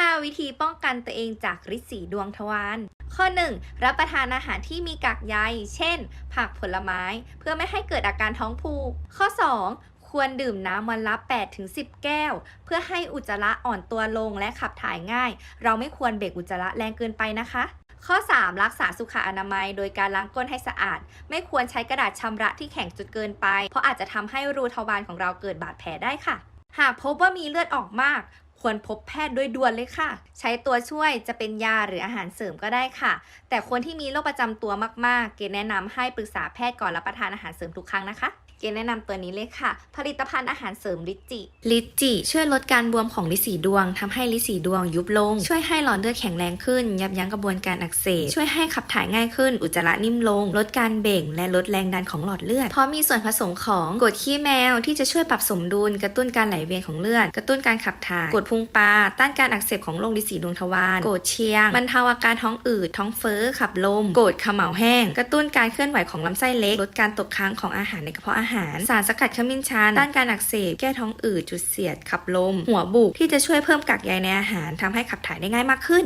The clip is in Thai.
5 วิธีป้องกันตัวเองจากฤทธิ์สีดวงทวาร ข้อ 1. รับประทานอาหารที่มีกากใย เช่น ผักผลไม้ เพื่อไม่ให้เกิดอาการท้องผูก ข้อ 2. ควรดื่มน้ำวันละ 8-10 แก้ว เพื่อให้อุจจาระอ่อนตัวลงและขับถ่ายง่าย เราไม่ควรเบรกอุจจาระแรงเกินไปนะคะข้อ 3. รักษาสุขอนามัย โดยการล้างก้นให้สะอาด ไม่ควรใช้กระดาษชำระที่แข็งจนเกินไป เพราะอาจจะทำให้รูทวารของเราเกิดบาดแผลได้ค่ะ หากพบว่ามีเลือดออกมาก ควรพบแพทย์โดยด่วนเลยค่ะ ใช้ตัวช่วยจะเป็นยาหรืออาหารเสริมก็ได้ค่ะ แต่คนที่มีโรคประจำตัวมากๆ เกณฑ์แนะนำให้ปรึกษาแพทย์ก่อนรับประทานอาหารเสริมทุกครั้งนะคะเกณฑ์แนะนำตัวนี้เลยค่ะ ผลิตภัณฑ์อาหารเสริมลิจิ ลิจิช่วยลดการบวมของลิสีดวงทำให้ลิสีดวงยุบลง ช่วยให้หลอดเลือดแข็งแรงขึ้น ยับยั้งกระบวนการอักเสบ ช่วยให้ขับถ่ายง่ายขึ้น อุจจาระนิ่มลง ลดการเบ่ง และลดแรงดันของหลอดเลือด เพราะมีส่วนผสมของกรดขี้แมวที่จะช่วยปรับสมดุล กระตุ้นการไหลเวียนของเลือด กระตุ้นการขับถ่าย กรดพุงปลาต้านการอักเสบของโรคลิสีดวงทวารโกรดเชียงบรรเทาอาการท้องอืดท้องเฟ้อขับลมโกรดขม่าแห้ง กระตุ้นการเคลื่อนไหวของลำไส้เล็กลดการตกค้างของอาหารในกระเพาะอาหาร สารสกัดขมิ้นชันต้านการอักเสบแก้ท้องอืดจุดเสียดขับลม หัวบุกที่จะช่วยเพิ่มกากใยในอาหารทำให้ขับถ่ายได้ง่ายมากขึ้น